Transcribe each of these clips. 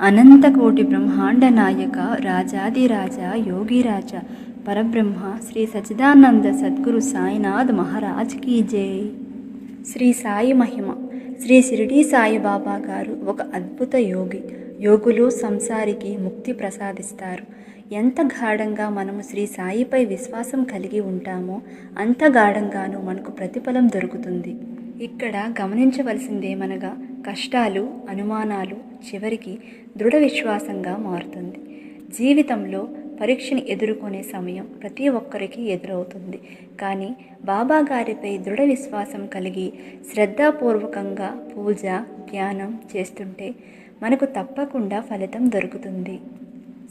అనంతకోటి బ్రహ్మాండ నాయక రాజాదిరాజ యోగిరాజ పరబ్రహ్మ శ్రీ సచిదానంద సద్గురు సాయినాథ్ మహారాజ్ కీ జై. శ్రీ సాయి మహిమ శ్రీ షిరిడి సాయిబాబా గారు ఒక అద్భుత యోగి. యోగులు సంసారికి ముక్తి ప్రసాదిస్తారు. ఎంత గాఢంగా మనము శ్రీ సాయిపై విశ్వాసం కలిగి ఉంటామో అంత గాఢంగాను మనకు ప్రతిఫలం దొరుకుతుంది. ఇక్కడ గమనించవలసిందేమనగా కష్టాలు అనుమానాలు చివరికి దృఢ విశ్వాసంగా మారుతుంది. జీవితంలో పరీక్షని ఎదుర్కొనే సమయం ప్రతి ఒక్కరికి ఎదురవుతుంది. కానీ బాబా గారిపై దృఢ విశ్వాసం కలిగి శ్రద్ధాపూర్వకంగా పూజ ధ్యానం చేస్తుంటే మనకు తప్పకుండా ఫలితం దొరుకుతుంది.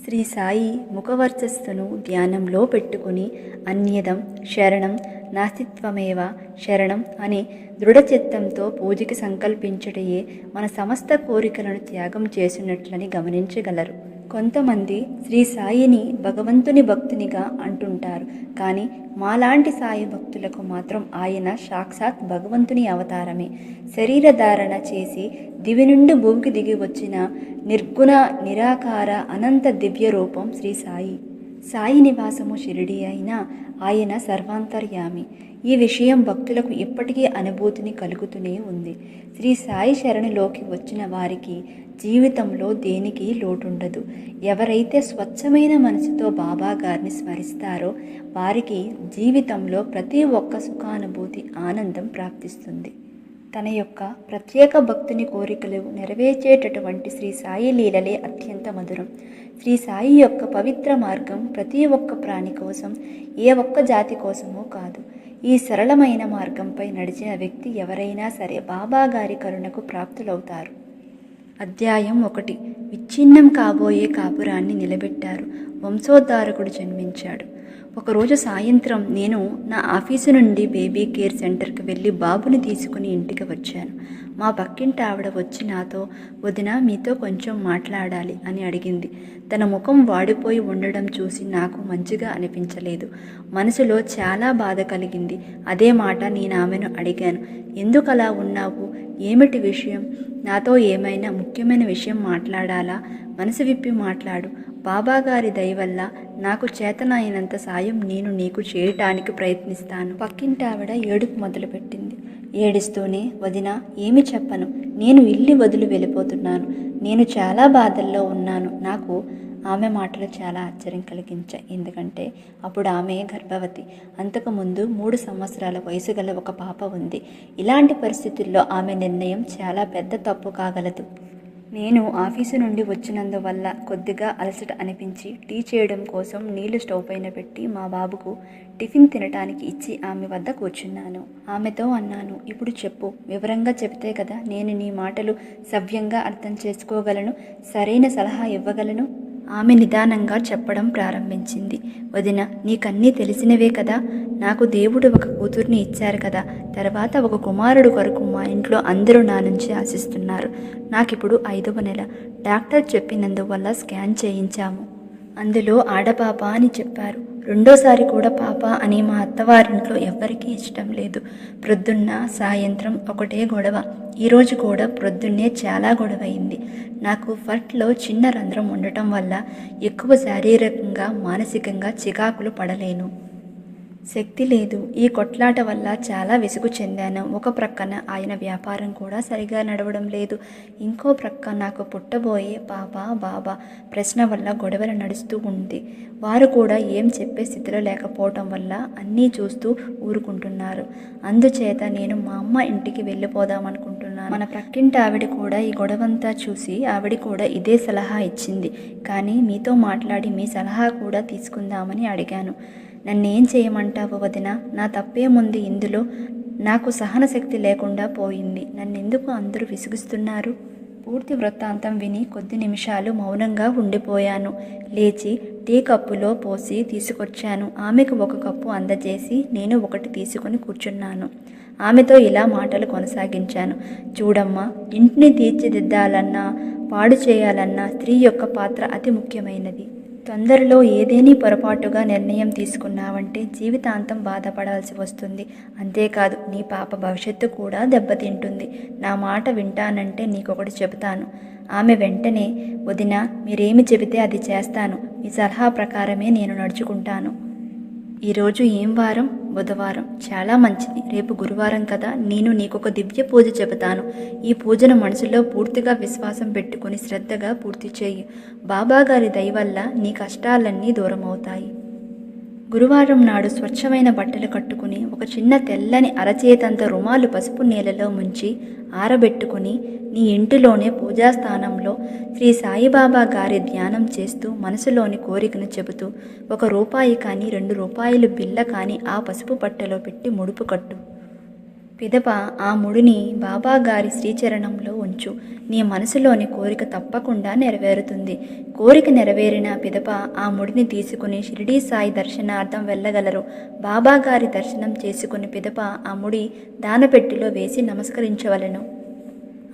శ్రీ సాయి ముఖవర్చస్సును ధ్యానంలో పెట్టుకుని అన్యదం శరణం నాస్తిత్వమేవ శరణం అనే దృఢచిత్తంతో పూజకి సంకల్పించుటయే మన సమస్త కోరికలను త్యాగం చేసినట్లని గమనించగలరు. కొంతమంది శ్రీ సాయిని భగవంతుని భక్తునిగా అంటుంటారు. కానీ మాలాంటి సాయి భక్తులకు మాత్రం ఆయన సాక్షాత్ భగవంతుని అవతారమే. శరీరధారణ చేసి దివి నుండి భూమికి దిగి వచ్చిన నిర్గుణ నిరాకార అనంత దివ్య రూపం శ్రీ సాయి. సాయి నివాసము షిరిడి అయిన ఆయన సర్వాంతర్యామి. ఈ విషయం భక్తులకు ఇప్పటికీ అనుభూతిని కలుగుతూనే ఉంది. శ్రీ సాయి శరణులోకి వచ్చిన వారికి జీవితంలో దేనికి లోటుండదు. ఎవరైతే స్వచ్ఛమైన మనసుతో బాబా గారిని స్మరిస్తారో వారికి జీవితంలో ప్రతి ఒక్క సుఖానుభూతి ఆనందం ప్రాప్తిస్తుంది. తన యొక్క ప్రత్యేక భక్తుని కోరికలు నెరవేర్చేటటువంటి శ్రీ సాయి లీలలే అత్యంత మధురం. శ్రీ సాయి యొక్క పవిత్ర మార్గం ప్రతి ఒక్క ప్రాణి కోసం ఏ ఒక్క జాతి కోసమో కాదు. ఈ సరళమైన మార్గంపై నడిచిన వ్యక్తి ఎవరైనా సరే బాబా గారి కరుణకు ప్రాప్తులవుతారు. అధ్యాయం ఒకటి. విచ్ఛిన్నం కాబోయే కాపురాన్ని నిలబెట్టారు. వంశోద్ధారకుడు జన్మించాడు. ఒకరోజు సాయంత్రం నేను నా ఆఫీసు నుండి బేబీ కేర్ సెంటర్కి వెళ్ళి బాబుని తీసుకుని ఇంటికి వచ్చాను. మా పక్కింటి ఆవిడ వచ్చి నాతో వదిన మీతో కొంచెం మాట్లాడాలి అని అడిగింది. తన ముఖం వాడిపోయి ఉండడం చూసి నాకు మంచిగా అనిపించలేదు. మనసులో చాలా బాధ కలిగింది. అదే మాట నేను ఆమెను అడిగాను. ఎందుకు అలా ఉన్నావు? ఏమిటి విషయం? నాతో ఏమైనా ముఖ్యమైన విషయం మాట్లాడాలా? మనసు విప్పి మాట్లాడు. బాబా గారి వల్ల నాకు చేతనైనంత సాయం నేను నీకు చేయటానికి ప్రయత్నిస్తాను. పక్కింటి ఆవిడ ఏడుపు మొదలుపెట్టింది. ఏడుస్తూనే వదిన ఏమి చెప్పను? నేను ఇల్లు వదిలి వెళ్ళిపోతున్నాను. నేను చాలా బాధల్లో ఉన్నాను. నాకు ఆమె మాటలు చాలా ఆశ్చర్యం కలిగించాయి. ఎందుకంటే అప్పుడు ఆమె గర్భవతి. అంతకుముందు మూడు సంవత్సరాల వయసు గల ఒక పాప ఉంది. ఇలాంటి పరిస్థితుల్లో ఆమె నిర్ణయం చాలా పెద్ద తప్పు కాగలదు. నేను ఆఫీసు నుండి వచ్చినందువల్ల కొద్దిగా అలసట అనిపించి టీ చేయడం కోసం నీళ్ళు స్టవ్ పైన పెట్టి మా బాబుకు టిఫిన్ తినటానికి ఇచ్చి ఆమె వద్ద కూర్చున్నాను. ఆమెతో అన్నాను ఇప్పుడు చెప్పు. వివరంగా చెబితే కదా నేను నీ మాటలు సవ్యంగా అర్థం చేసుకోగలను సరైన సలహా ఇవ్వగలను. ఆమె నిదానంగా చెప్పడం ప్రారంభించింది. వదిన నీకన్నీ తెలిసినవే కదా. నాకు దేవుడు ఒక కూతుర్ని ఇచ్చారు కదా. తర్వాత ఒక కుమారుడు కొరకు మా ఇంట్లో అందరూ నా నుంచి ఆశిస్తున్నారు. నాకిప్పుడు ఐదవ నెల. డాక్టర్ చెప్పినందువల్ల స్కాన్ చేయించాము. అందులో ఆడపాప అని చెప్పారు. రెండోసారి కూడా పాప అని మా అత్తవారింట్లో ఎవ్వరికీ ఇష్టం లేదు. ప్రొద్దున్న సాయంత్రం ఒకటే గొడవ. ఈరోజు కూడా ప్రొద్దున్నే చాలా గొడవ అయింది నాకు ఫట్లో చిన్న రంధ్రం ఉండటం వల్ల ఎక్కువ శారీరకంగా మానసికంగా చికాకులు పడలేను. శక్తి లేదు. ఈ కొట్లాట వల్ల చాలా విసుగు చెందాను. ఒక ప్రక్కన ఆయన వ్యాపారం కూడా సరిగా నడవడం లేదు. ఇంకో ప్రక్క నాకు పుట్టబోయే పాప బాబా ప్రశ్న వల్ల గొడవలు నడుస్తూ ఉంది. వారు కూడా ఏం చెప్పే స్థితిలో లేకపోవటం వల్ల అన్నీ చూస్తూ ఊరుకుంటున్నారు. అందుచేత నేను మా అమ్మ ఇంటికి వెళ్ళిపోదాం అనుకుంటున్నాను మన ప్రక్కింటి ఆవిడ కూడా ఈ గొడవంతా చూసి ఆవిడ కూడా ఇదే సలహా ఇచ్చింది. కానీ మీతో మాట్లాడి మీ సలహా కూడా తీసుకుందామని అడిగాను. నన్నేం చేయమంటావు వదిన? నా తప్పేముంది ఇందులో నాకు సహనశక్తి లేకుండా పోయింది. నన్నెందుకు అందరూ విసిగిస్తున్నారు? పూర్తి వృత్తాంతం విని కొద్ది నిమిషాలు మౌనంగా ఉండిపోయాను. లేచి టీ కప్పులో పోసి తీసుకొచ్చాను. ఆమెకు ఒక కప్పు అందజేసి నేను ఒకటి తీసుకొని కూర్చున్నాను. ఆమెతో ఇలా మాటలు కొనసాగించాను. చూడమ్మా ఇంటిని తీర్చిదిద్దాలన్నా పాడు చేయాలన్నా స్త్రీ యొక్క పాత్ర అతి ముఖ్యమైనది. తొందరలో ఏదేని పొరపాటుగా నిర్ణయం తీసుకున్నావంటే జీవితాంతం బాధపడాల్సి వస్తుంది. అంతేకాదు నీ పాప భవిష్యత్తు కూడా దెబ్బతింటుంది. నా మాట వింటానంటే నీకొకటి చెబుతాను. ఆమె వెంటనే వదిన మీరేమి చెబితే అది చేస్తాను. మీ సలహా ప్రకారమే నేను నడుచుకుంటాను. ఈరోజు ఏం వారం? బుధవారం. చాలా మంచిది. రేపు గురువారం కదా నేను నీకొక దివ్య పూజ చెబుతాను. ఈ పూజను మనసులో పూర్తిగా విశ్వాసం పెట్టుకుని శ్రద్ధగా పూర్తి చేయి. బాబా గారి దయ వల్ల నీ కష్టాలన్నీ దూరమవుతాయి. గురువారం నాడు స్వచ్ఛమైన బట్టలు కట్టుకుని ఒక చిన్న తెల్లని అరచేతంత రుమాలు పసుపు నీళ్ళలో ముంచి ఆరబెట్టుకుని నీ ఇంటిలోనే పూజాస్థానంలో శ్రీ సాయిబాబా గారి ధ్యానం చేస్తూ మనసులోని కోరికను చెబుతూ ఒక రూపాయి కానీ రెండు రూపాయలు బిల్ల కానీ ఆ పసుపు బట్టలో పెట్టి ముడుపు కట్టు. పిదప ఆ ముడిని బాబా గారి శ్రీచరణంలో ఉంచు. నీ మనసులోని కోరిక తప్పకుండా నెరవేరుతుంది. కోరిక నెరవేరిన పిదప ఆ ముడిని తీసుకుని షిరిడీ సాయి దర్శనార్థం వెళ్ళగలరు. బాబా గారి దర్శనం చేసుకుని పిదప ఆ ముడి దానపెట్టిలో వేసి నమస్కరించవలెను.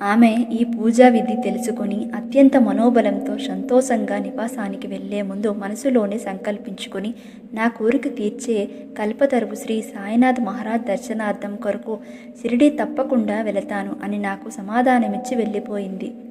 ఆమె ఈ పూజా విధి తెలుసుకుని అత్యంత మనోబలంతో సంతోషంగా నివాసానికి వెళ్ళే ముందు మనసులోనే సంకల్పించుకుని నా కోరిక తీర్చే కల్పతరువు శ్రీ సాయినాథ్ మహారాజ్ దర్శనార్థం కొరకు షిరిడి తప్పకుండా వెళతాను అని నాకు సమాధానమిచ్చి వెళ్ళిపోయింది.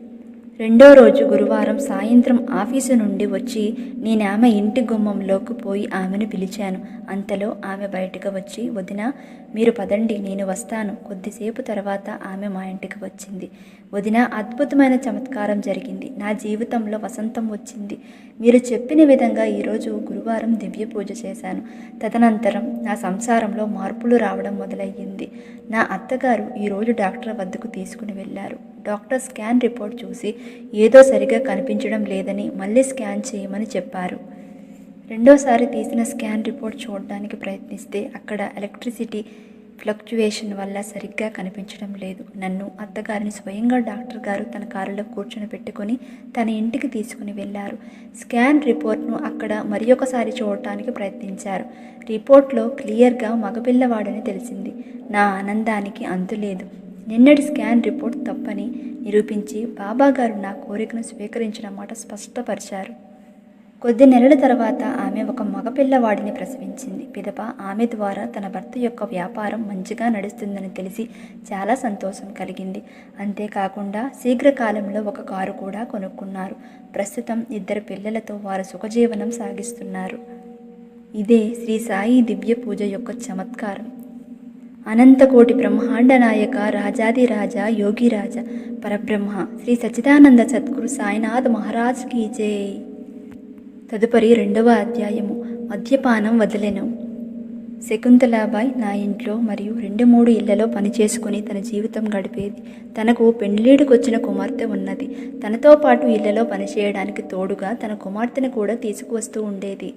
రెండో రోజు గురువారం సాయంత్రం ఆఫీసు నుండి వచ్చి నేను ఆమె ఇంటి గుమ్మంలోకి పోయి ఆమెను పిలిచాను. అంతలో ఆమె బయటకు వచ్చి వదిన మీరు పదండి నేను వస్తాను. కొద్దిసేపు తర్వాత ఆమె మా ఇంటికి వచ్చింది. వదిన అద్భుతమైన చమత్కారం జరిగింది. నా జీవితంలో వసంతం వచ్చింది. మీరు చెప్పిన విధంగా ఈరోజు గురువారం దివ్య పూజ చేశాను. తదనంతరం నా సంసారంలో మార్పులు రావడం మొదలయ్యింది. నా అత్తగారు ఈరోజు డాక్టర్ వద్దకు తీసుకుని వెళ్ళారు. డాక్టర్ స్కాన్ రిపోర్ట్ చూసి ఏదో సరిగా కనిపించడం లేదని మళ్ళీ స్కాన్ చేయమని చెప్పారు. రెండోసారి తీసిన స్కాన్ రిపోర్ట్ చూడడానికి ప్రయత్నిస్తే అక్కడ ఎలక్ట్రిసిటీ ఫ్లక్చువేషన్ వల్ల సరిగ్గా కనిపించడం లేదు. నన్ను అత్తగారిని స్వయంగా డాక్టర్ గారు తన కారులో కూర్చొని పెట్టుకొని తన ఇంటికి తీసుకుని వెళ్ళారు. స్కాన్ రిపోర్ట్ను అక్కడ మరి ఒకసారి చూడటానికి ప్రయత్నించారు. రిపోర్ట్లో క్లియర్గా మగపిల్లవాడని తెలిసింది. నా ఆనందానికి అంతులేదు నిన్నటి స్కాన్ రిపోర్ట్ తప్పని నిరూపించి బాబా గారు నా కోరికను స్వీకరించిన మాట స్పష్టపరిచారు. కొద్ది నెలల తర్వాత ఆమె ఒక మగపిల్లవాడిని ప్రసవించింది. పిదప ఆమె ద్వారా తన భర్త యొక్క వ్యాపారం మంచిగా నడుస్తుందని తెలిసి చాలా సంతోషం కలిగింది. అంతేకాకుండా శీఘ్రకాలంలో ఒక కారు కూడా కొనుక్కున్నారు. ప్రస్తుతం ఇద్దరు పిల్లలతో వారు సుఖజీవనం సాగిస్తున్నారు. ఇదే శ్రీ సాయి దివ్య పూజ యొక్క చమత్కారం. అనంతకోటి బ్రహ్మాండ నాయక రాజాది రాజా యోగిరాజ పరబ్రహ్మ. శ్రీ సచ్చిదానంద సద్గురు సాయినాథ్ మహారాజ్ కీ జై. తదుపరి రెండవ అధ్యాయము. మద్యపానం వదిలెను. శకుంతలాబాయ్ నా ఇంట్లో మరియు రెండు మూడు ఇళ్ళలో పనిచేసుకుని తన జీవితం గడిపేది. తనకు పెండ్లీడుకొచ్చిన కుమార్తె ఉన్నది. తనతో పాటు ఇళ్ళలో పనిచేయడానికి తోడుగా తన కుమార్తెను కూడా తీసుకువస్తూ ఉండేది.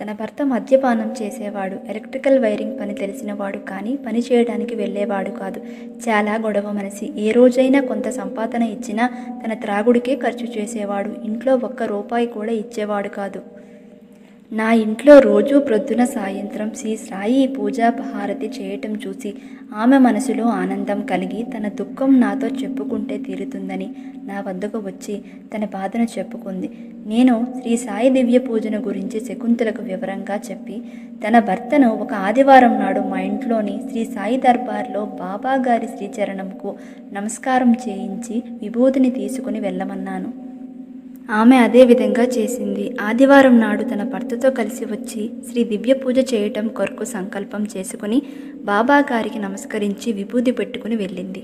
తన భర్త మద్యపానం చేసేవాడు. ఎలక్ట్రికల్ వైరింగ్ పని తెలిసినవాడు కానీ పని చేయడానికి వెళ్ళేవాడు కాదు. చాలా గొడవ మనసి. ఏ రోజైనా కొంత సంపాదన ఇచ్చినా తన త్రాగుడికే ఖర్చు చేసేవాడు. ఇంట్లో ఒక్క రూపాయి కూడా ఇచ్చేవాడు కాదు. నా ఇంట్లో రోజూ ప్రొద్దున సాయంత్రం శ్రీ సాయి పూజా హారతి చేయటం చూసి ఆమె మనసులో ఆనందం కలిగి తన దుఃఖం నాతో చెప్పుకుంటే తీరుతుందని నా వద్దకు వచ్చి తన బాధను చెప్పుకుంది. నేను శ్రీ సాయి దివ్య పూజను గురించి శకుంతలకు వివరంగా చెప్పి తన భర్తను ఒక ఆదివారం నాడు మా ఇంట్లోని శ్రీ సాయి దర్బార్లో బాబా గారి శ్రీచరణంకు నమస్కారం చేయించి విభూతిని తీసుకుని వెళ్ళమన్నాను. ఆమె అదే విధంగా చేసింది. ఆదివారం నాడు తన భర్తతో కలిసి వచ్చి శ్రీ దివ్య పూజ చేయటం కొరకు సంకల్పం చేసుకుని బాబా గారికి నమస్కరించి విభూది పెట్టుకుని వెళ్ళింది.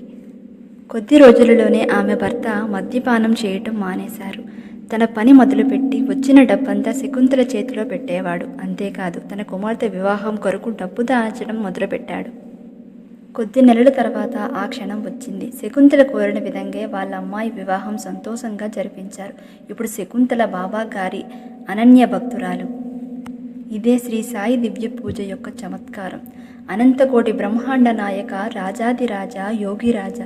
కొద్ది రోజులలోనే ఆమె భర్త మద్యపానం చేయటం మానేశారు. తన పని మొదలుపెట్టి వచ్చిన డబ్బంతా శకుంతల చేతిలో పెట్టేవాడు. అంతేకాదు తన కుమార్తె వివాహం కొరకు డబ్బు దాచడం మొదలుపెట్టాడు. కొద్ది నెలల తర్వాత ఆ క్షణం వచ్చింది. శకుంతల కోరిన విధంగా వాళ్ళ అమ్మాయి వివాహం సంతోషంగా జరిపించారు. ఇప్పుడు శకుంతల బాబా గారి అనన్య భక్తురాలు. ఇదే శ్రీ సాయి దివ్య పూజ యొక్క చమత్కారం. అనంతకోటి బ్రహ్మాండ నాయక రాజాదిరాజా యోగిరాజ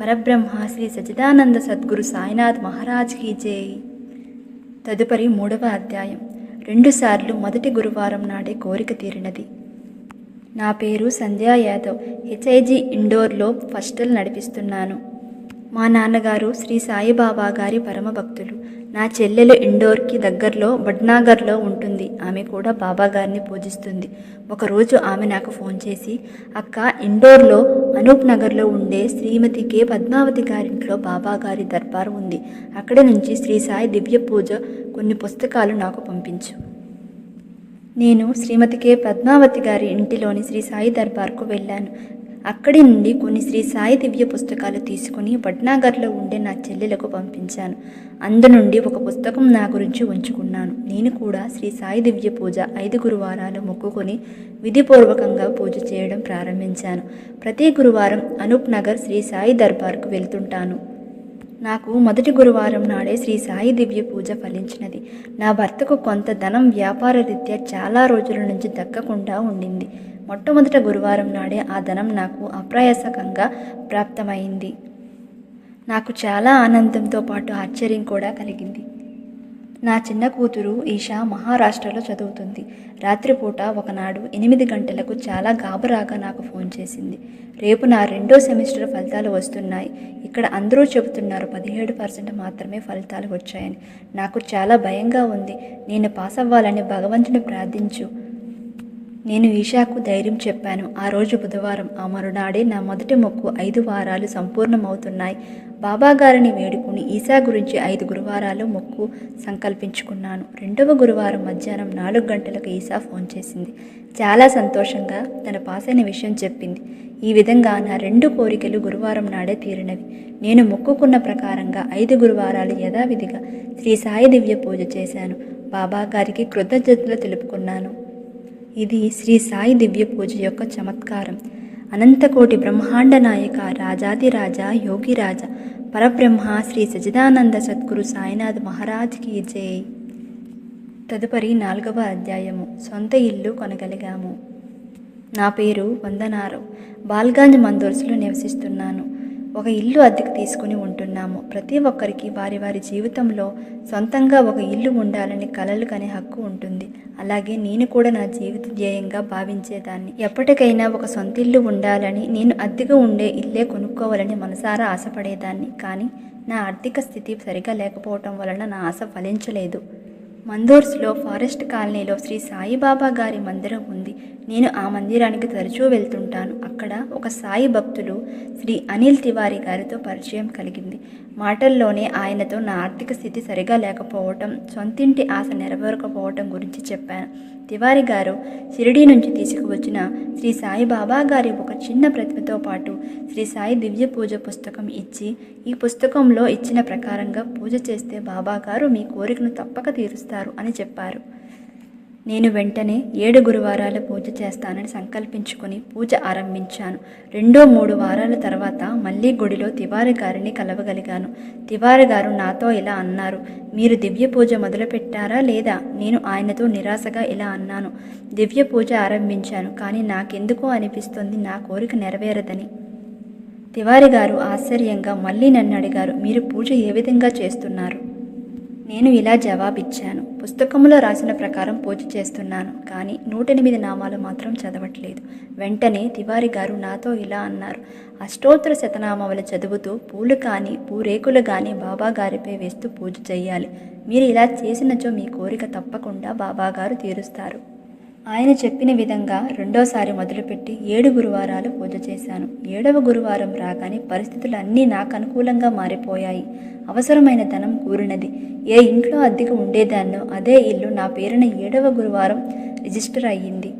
పరబ్రహ్మ శ్రీ సచిదానంద సద్గురు సాయినాథ్ మహారాజ్ కీ జై. తదుపరి మూడవ అధ్యాయం. రెండుసార్లు మొదటి గురువారం నాడే కోరిక తీరినది. నా పేరు సంధ్యా యాదవ్. హెచ్ఐజి ఇండోర్లో ఫస్టల్ నడిపిస్తున్నాను. మా నాన్నగారు శ్రీ సాయిబాబా గారి పరమభక్తులు. నా చెల్లెలు ఇండోర్కి దగ్గరలో బడ్నాగర్లో ఉంటుంది. ఆమె కూడా బాబా గారిని పూజిస్తుంది. ఒకరోజు ఆమె నాకు ఫోన్ చేసి అక్క ఇండోర్లో అనూప్ నగర్లో ఉండే శ్రీమతి కే. పద్మావతి గారింట్లో బాబా గారి దర్బారు ఉంది. అక్కడి నుంచి శ్రీ సాయి దివ్య పూజ కొన్ని పుస్తకాలు నాకు పంపించు. నేను శ్రీమతి కె. పద్మావతి గారి ఇంటిలోని శ్రీ సాయి దర్బార్కు వెళ్ళాను. అక్కడి నుండి కొన్ని శ్రీ సాయి దివ్య పుస్తకాలు తీసుకుని భట్నాగర్లో ఉండే నా చెల్లెలకు పంపించాను. అందు నుండి ఒక పుస్తకం నా గురించి ఉంచుకున్నాను. నేను కూడా శ్రీ సాయి దివ్య పూజ ఐదు గురువారాలు మొక్కుకొని విధిపూర్వకంగా పూజ చేయడం ప్రారంభించాను. ప్రతి గురువారం అనూప్ నగర్ శ్రీ సాయి దర్బార్కు వెళ్తుంటాను. నాకు మొదటి గురువారం నాడే శ్రీ సాయి దివ్య పూజ ఫలించినది. నా భర్తకు కొంత ధనం వ్యాపార రీత్యా చాలా రోజుల నుంచి దక్కకుండా ఉండింది. మొట్టమొదట గురువారం నాడే ఆ ధనం నాకు అప్రయాసకంగా ప్రాప్తమైంది. నాకు చాలా ఆనందంతో పాటు ఆశ్చర్యం కూడా కలిగింది. నా చిన్న కూతురు ఈషా మహారాష్ట్రలో చదువుతుంది. రాత్రిపూట ఒకనాడు ఎనిమిది గంటలకు చాలా గాబరాగా నాకు ఫోన్ చేసింది. రేపు నా రెండో సెమిస్టర్ ఫలితాలు వస్తున్నాయి. ఇక్కడ అందరూ చెబుతున్నారు పదిహేడు పర్సెంట్ మాత్రమే ఫలితాలు వచ్చాయని. నాకు చాలా భయంగా ఉంది. నేను పాస్ అవ్వాలని భగవంతుని ప్రార్థించు. నేను ఈషాకు ధైర్యం చెప్పాను. ఆ రోజు బుధవారం ఆ మరునాడే నా మొదటి మొక్కు ఐదు వారాలు సంపూర్ణమవుతున్నాయి. బాబా గారిని వేడుకుని ఈశా గురించి ఐదు గురువారాలు మొక్కు సంకల్పించుకున్నాను. రెండవ గురువారం మధ్యాహ్నం నాలుగు గంటలకు ఈశా ఫోన్ చేసింది. చాలా సంతోషంగా తన పాస్ అయిన విషయం చెప్పింది. ఈ విధంగా నా రెండు కోరికలు గురువారం నాడే తీరినవి. నేను మొక్కుకున్న ప్రకారంగా ఐదు గురువారాలు యథావిధిగా శ్రీ సాయి దివ్య పూజ చేశాను. బాబా గారికి కృతజ్ఞతలు తెలుపుకున్నాను. ఇది శ్రీ సాయి దివ్య పూజ యొక్క చమత్కారం. అనంతకోటి బ్రహ్మాండ నాయక రాజాదిరాజ యోగిరాజ పరబ్రహ్మ శ్రీ సచిదానంద సద్గురు సాయినాథ్ మహారాజ్కి జై. తదుపరి నాలుగవ అధ్యాయము. సొంత ఇల్లు కొనగలిగాము. నా పేరు వందనారావు. బాల్గాంజ్ మందోర్సులో నివసిస్తున్నాను. ఒక ఇల్లు అద్దెకు తీసుకుని ఉంటున్నాము. ప్రతి ఒక్కరికి వారి వారి జీవితంలో సొంతంగా ఒక ఇల్లు ఉండాలని కలలు కనే హక్కు ఉంటుంది. అలాగే నేను కూడా నా జీవిత ధ్యేయంగా భావించేదాన్ని. ఎప్పటికైనా ఒక సొంత ఇల్లు ఉండాలని నేను అద్దెగా ఉండే ఇల్లే కొనుక్కోవాలని మనసారా ఆశపడేదాన్ని. కానీ నా ఆర్థిక స్థితి సరిగా లేకపోవటం వలన నా ఆశ ఫలించలేదు. మందోర్స్లో ఫారెస్ట్ కాలనీలో శ్రీ సాయిబాబా గారి మందిరం ఉంది. నేను ఆ మందిరానికి తరచూ వెళ్తుంటాను. అక్కడ ఒక సాయి భక్తులు శ్రీ అనిల్ తివారీ గారితో పరిచయం కలిగింది. మాటల్లోనే ఆయనతో నా ఆర్థిక స్థితి సరిగా లేకపోవటం సొంతింటి ఆశ నెరవేరకపోవటం గురించి చెప్పాను. తివారి గారు షిరిడీ నుంచి తీసుకువచ్చిన శ్రీ సాయిబాబా గారి ఒక చిన్న ప్రతిమతో పాటు శ్రీ సాయి దివ్య పూజ పుస్తకం ఇచ్చి ఈ పుస్తకంలో ఇచ్చిన ప్రకారంగా పూజ చేస్తే బాబా గారు మీ కోరికను తప్పక తీరుస్తారు అని చెప్పారు. నేను వెంటనే ఏడు గురువారాల పూజ చేస్తానని సంకల్పించుకొని పూజ ఆరంభించాను. రెండో మూడు వారాల తర్వాత మళ్ళీ గుడిలో తివారి గారిని కలవగలిగాను. తివారి గారు నాతో ఇలా అన్నారు మీరు దివ్య పూజ మొదలుపెట్టారా లేదా? నేను ఆయనతో నిరాశగా ఇలా అన్నాను. దివ్య పూజ ఆరంభించాను కానీ నాకెందుకో అనిపిస్తుంది నా కోరిక నెరవేరదని. తివారి గారు ఆశ్చర్యంగా మళ్ళీ నన్ను అడిగారు మీరు పూజ ఏ విధంగా చేస్తున్నారు? నేను ఇలా జవాబిచ్చాను. పుస్తకంలో రాసిన ప్రకారం పూజ చేస్తున్నాను. కానీ నూట ఎనిమిది నామాలు మాత్రం చదవట్లేదు. వెంటనే తివారి గారు నాతో ఇలా అన్నారు. అష్టోత్తర శతనామాలు చదువుతూ పూలు కానీ పూరేకులు కానీ బాబాగారిపై వేస్తూ పూజ చేయాలి. మీరు ఇలా చేసినచో మీ కోరిక తప్పకుండా బాబాగారు తీరుస్తారు. ఆయన చెప్పిన విధంగా రెండోసారి మొదలుపెట్టి ఏడు గురువారాలు పూజ చేశాను. ఏడవ గురువారం రాగానే పరిస్థితులు అన్నీ నాకు అనుకూలంగా మారిపోయాయి. అవసరమైన ధనం కూరినది. ఏ ఇంట్లో అద్దెకు ఉండేదాన్నో అదే ఇల్లు నా పేరున ఏడవ గురువారం రిజిస్టర్ అయ్యింది.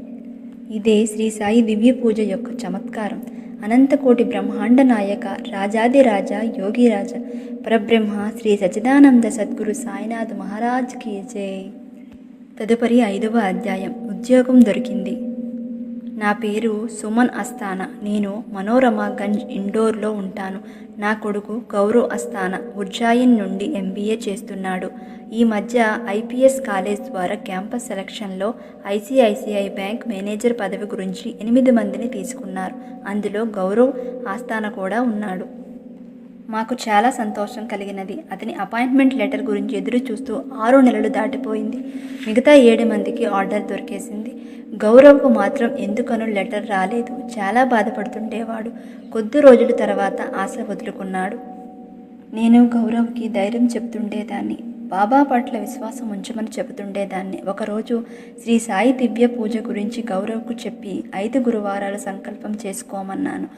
ఇదే శ్రీ సాయి దివ్య పూజ యొక్క చమత్కారం. అనంతకోటి బ్రహ్మాండ నాయక రాజాది రాజా యోగిరాజ పరబ్రహ్మ శ్రీ సచిదానంద సద్గురు సాయినాథ్ మహారాజ్కి జై. తదుపరి ఐదవ అధ్యాయం. ఉద్యోగం దొరికింది. నా పేరు సుమన్ అస్థానా నేను మనోరమాగంజ్ ఇండోర్లో ఉంటాను. నా కొడుకు గౌరవ్ అస్థానా ఉజ్జాయిన్ నుండి ఎంబీఏ చేస్తున్నాడు. ఈ మధ్య ఐపీఎస్ కాలేజ్ ద్వారా క్యాంపస్ సెలక్షన్లో ఐసిఐసిఐ బ్యాంక్ మేనేజర్ పదవి గురించి ఎనిమిది మందిని తీసుకున్నారు. అందులో గౌరవ్ ఆస్థానా కూడా ఉన్నాడు. మాకు చాలా సంతోషం కలిగినది. అతని అపాయింట్మెంట్ లెటర్ గురించి ఎదురు చూస్తూ ఆరు నెలలు దాటిపోయింది. మిగతా ఏడు మందికి ఆర్డర్ దొరికేసింది. గౌరవ్కు మాత్రం ఎందుకనో లెటర్ రాలేదు. చాలా బాధపడుతుండేవాడు. కొద్ది రోజుల తర్వాత ఆశ వదులుకున్నాడు. నేను గౌరవ్కి ధైర్యం చెప్తుండేదాన్ని. బాబా పట్ల విశ్వాసం ఉంచమని చెబుతుండేదాన్ని. ఒకరోజు శ్రీ సాయి దివ్య పూజ గురించి గౌరవ్కు చెప్పి ఐదు గురువారాలు సంకల్పం చేసుకోమన్నాను.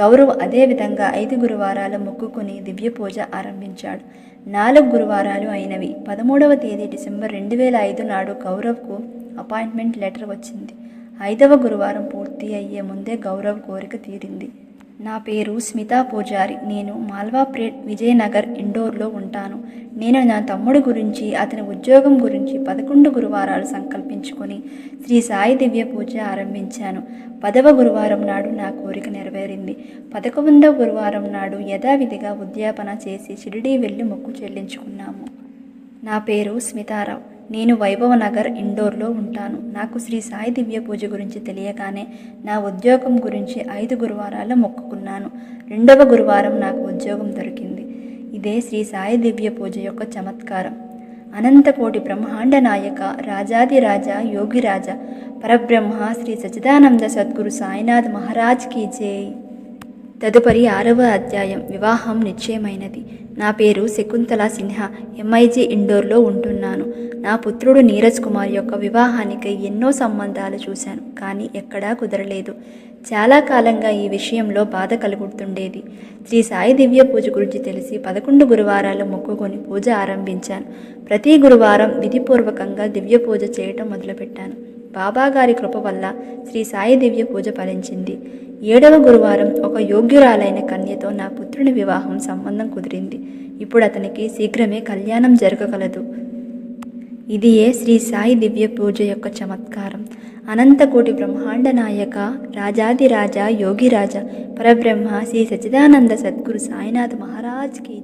గౌరవ్ అదే విధంగా ఐదు గురువారాలు మొక్కుకుని దివ్య పూజ ఆరంభించాడు. నాలుగు గురువారాలు అయినవి. పదమూడవ తేదీ డిసెంబర్ రెండు వేల ఐదు నాడు గౌరవ్కు అపాయింట్మెంట్ లెటర్ వచ్చింది. ఐదవ గురువారం పూర్తి అయ్యే ముందే గౌరవ్ కోరిక తీరింది. నా పేరు స్మితా పూజారి. నేను మాల్వాపేట్ విజయనగర్ ఇండోర్లో ఉంటాను. నేను నా తమ్ముడు గురించి అతని ఉద్యోగం గురించి పదకొండు గురువారాలు సంకల్పించుకొని శ్రీ సాయి దివ్య పూజ ఆరంభించాను. పదవ గురువారం నాడు నా కోరిక నెరవేరింది. పదకొండవ గురువారం నాడు యథావిధిగా ఉద్యాపన చేసి షిరిడీ వెళ్ళి మొక్కు చెల్లించుకున్నాము. నా పేరు స్మితారావు. నేను వైభవ నగర్ ఇండోర్లో ఉంటాను. నాకు శ్రీ సాయి దివ్య పూజ గురించి తెలియగానే నా ఉద్యోగం గురించి ఐదు గురువారాలు మొక్కుకున్నాను. రెండవ గురువారం నాకు ఉద్యోగం దొరికింది. ఇదే శ్రీ సాయి దివ్య పూజ యొక్క చమత్కారం. అనంతకోటి బ్రహ్మాండ నాయక రాజాది రాజా యోగిరాజ పరబ్రహ్మ శ్రీ సచిదానంద సద్గురు సాయినాథ్ మహారాజ్ కీ జై. తదుపరి ఆరవ అధ్యాయం. వివాహం నిశ్చయమైనది. నా పేరు శకుంతల సిన్హా. ఎంఐజీ ఇండోర్లో ఉంటున్నాను. నా పుత్రుడు నీరజ్ కుమార్ యొక్క వివాహానికి ఎన్నో సంబంధాలు చూశాను కానీ ఎక్కడా కుదరలేదు. చాలా కాలంగా ఈ విషయంలో బాధ కలుగుతుండేది. శ్రీ సాయి దివ్య పూజ గురించి తెలిసి పదకొండు గురువారాలు మొక్కుకొని పూజ ఆరంభించాను. ప్రతి గురువారం విధిపూర్వకంగా దివ్య పూజ చేయటం మొదలుపెట్టాను. బాబాగారి కృప వల్ల శ్రీ సాయి దివ్య పూజ ఫలించింది. ఏడవ గురువారం ఒక యోగ్యురాలైన కన్యతో నా పుత్రుని వివాహం సంబంధం కుదిరింది. ఇప్పుడు అతనికి శీఘ్రమే కళ్యాణం జరగగలదు. ఇది ఏ శ్రీ సాయి దివ్య పూజ యొక్క చమత్కారం? అనంతకోటి బ్రహ్మాండ నాయక రాజాదిరాజ యోగిరాజ పరబ్రహ్మ శ్రీ సచిదానంద సద్గురు సాయినాథ్ మహారాజ్ కీ